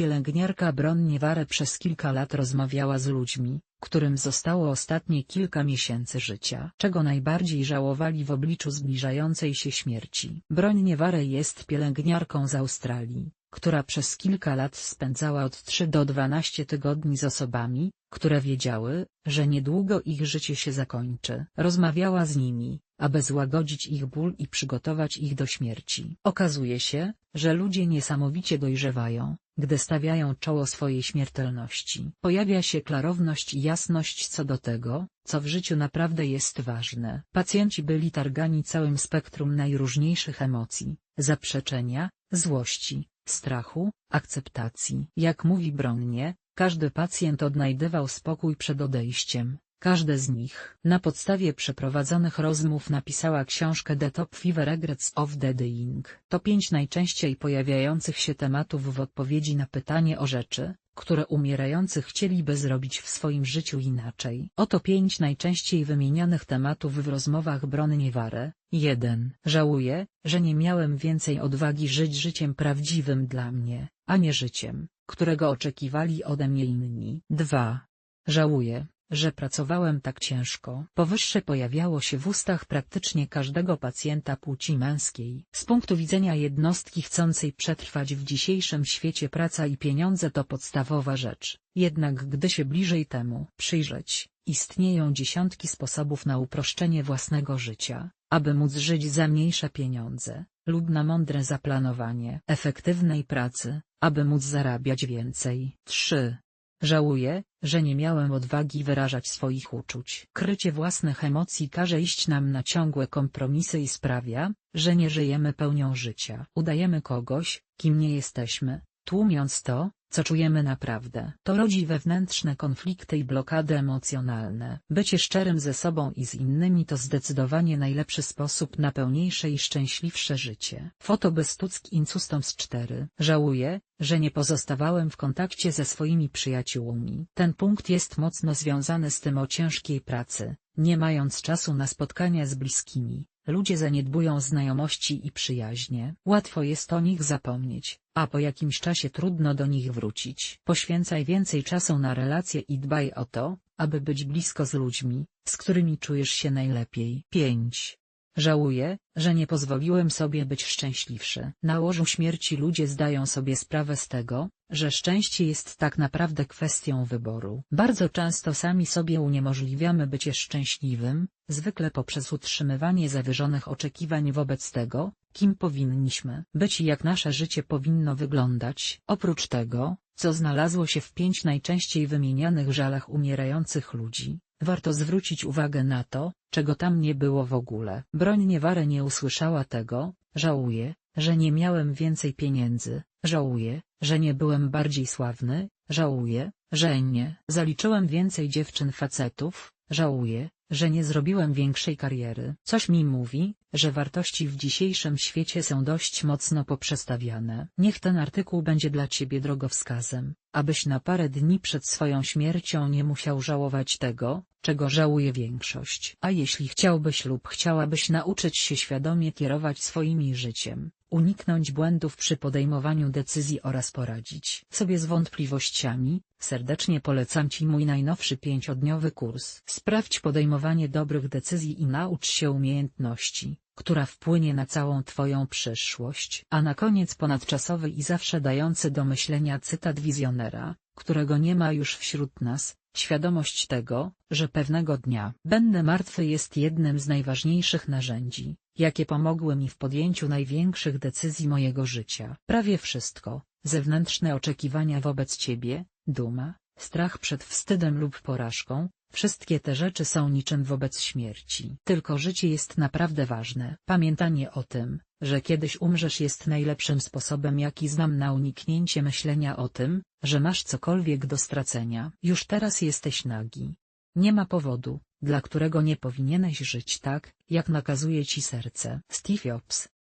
Pielęgniarka Bronieware przez kilka lat rozmawiała z ludźmi, którym zostało ostatnie kilka miesięcy życia. Czego najbardziej żałowali w obliczu zbliżającej się śmierci. Bronieware jest pielęgniarką z Australii, która przez kilka lat spędzała od 3 do 12 tygodni z osobami, które wiedziały, że niedługo ich życie się zakończy. Rozmawiała z nimi, aby złagodzić ich ból i przygotować ich do śmierci. Okazuje się, że ludzie niesamowicie dojrzewają, gdy stawiają czoło swojej śmiertelności. Pojawia się klarowność i jasność co do tego, co w życiu naprawdę jest ważne. Pacjenci byli targani całym spektrum najróżniejszych emocji, zaprzeczenia, złości, strachu, akceptacji. Jak mówi Bronnie, każdy pacjent odnajdywał spokój przed odejściem. Każde z nich, na podstawie przeprowadzonych rozmów napisała książkę The Top 5 Regrets of the Dying. To pięć najczęściej pojawiających się tematów w odpowiedzi na pytanie o rzeczy, które umierający chcieliby zrobić w swoim życiu inaczej. Oto pięć najczęściej wymienianych tematów w rozmowach Bronieware. 1. Żałuję, że nie miałem więcej odwagi żyć życiem prawdziwym dla mnie, a nie życiem, którego oczekiwali ode mnie inni. 2. Żałuję, że pracowałem tak ciężko. Powyższe pojawiało się w ustach praktycznie każdego pacjenta płci męskiej. Z punktu widzenia jednostki chcącej przetrwać w dzisiejszym świecie praca i pieniądze to podstawowa rzecz. Jednak gdy się bliżej temu przyjrzeć, istnieją dziesiątki sposobów na uproszczenie własnego życia, aby móc żyć za mniejsze pieniądze, lub na mądre zaplanowanie efektywnej pracy, aby móc zarabiać więcej. 3. Żałuję, że nie miałem odwagi wyrażać swoich uczuć. Krycie własnych emocji każe iść nam na ciągłe kompromisy i sprawia, że nie żyjemy pełnią życia. Udajemy kogoś, kim nie jesteśmy, tłumiąc to, co czujemy naprawdę. To rodzi wewnętrzne konflikty i blokady emocjonalne. Bycie szczerym ze sobą i z innymi to zdecydowanie najlepszy sposób na pełniejsze i szczęśliwsze życie. Foto Bestuck Incustoms 4 Żałuję, że nie pozostawałem w kontakcie ze swoimi przyjaciółmi. Ten punkt jest mocno związany z tym o ciężkiej pracy, nie mając czasu na spotkania z bliskimi. Ludzie zaniedbują znajomości i przyjaźnie. Łatwo jest o nich zapomnieć, a po jakimś czasie trudno do nich wrócić. Poświęcaj więcej czasu na relacje i dbaj o to, aby być blisko z ludźmi, z którymi czujesz się najlepiej. 5. Żałuję, że nie pozwoliłem sobie być szczęśliwszy. Na łożu śmierci ludzie zdają sobie sprawę z tego, że szczęście jest tak naprawdę kwestią wyboru. Bardzo często sami sobie uniemożliwiamy bycie szczęśliwym, zwykle poprzez utrzymywanie zawyżonych oczekiwań wobec tego, kim powinniśmy być i jak nasze życie powinno wyglądać. Oprócz tego, co znalazło się w pięć najczęściej wymienianych żalach umierających ludzi, warto zwrócić uwagę na to, czego tam nie było w ogóle. Broń Nieware nie usłyszała tego, żałuję, że nie miałem więcej pieniędzy, żałuję, że nie byłem bardziej sławny, żałuję, że nie zaliczyłem więcej dziewczyn facetów, żałuję, że nie zrobiłem większej kariery. Coś mi mówi, że wartości w dzisiejszym świecie są dość mocno poprzestawiane. Niech ten artykuł będzie dla Ciebie drogowskazem, abyś na parę dni przed swoją śmiercią nie musiał żałować tego, czego żałuje większość. A jeśli chciałbyś lub chciałabyś nauczyć się świadomie kierować swoim życiem, uniknąć błędów przy podejmowaniu decyzji oraz poradzić sobie z wątpliwościami, serdecznie polecam Ci mój najnowszy pięciodniowy kurs. Sprawdź podejmowanie dobrych decyzji i naucz się umiejętności, która wpłynie na całą Twoją przyszłość. A na koniec ponadczasowy i zawsze dający do myślenia cytat wizjonera, którego nie ma już wśród nas, Świadomość tego, że pewnego dnia będę martwy jest jednym z najważniejszych narzędzi, jakie pomogły mi w podjęciu największych decyzji mojego życia. Prawie wszystko, zewnętrzne oczekiwania wobec ciebie, duma, strach przed wstydem lub porażką, wszystkie te rzeczy są niczym wobec śmierci. Tylko życie jest naprawdę ważne. Pamiętanie o tym, że kiedyś umrzesz jest najlepszym sposobem jaki znam na uniknięcie myślenia o tym, że masz cokolwiek do stracenia. Już teraz jesteś nagi. Nie ma powodu, dla którego nie powinieneś żyć tak, jak nakazuje ci serce. Steve Jobs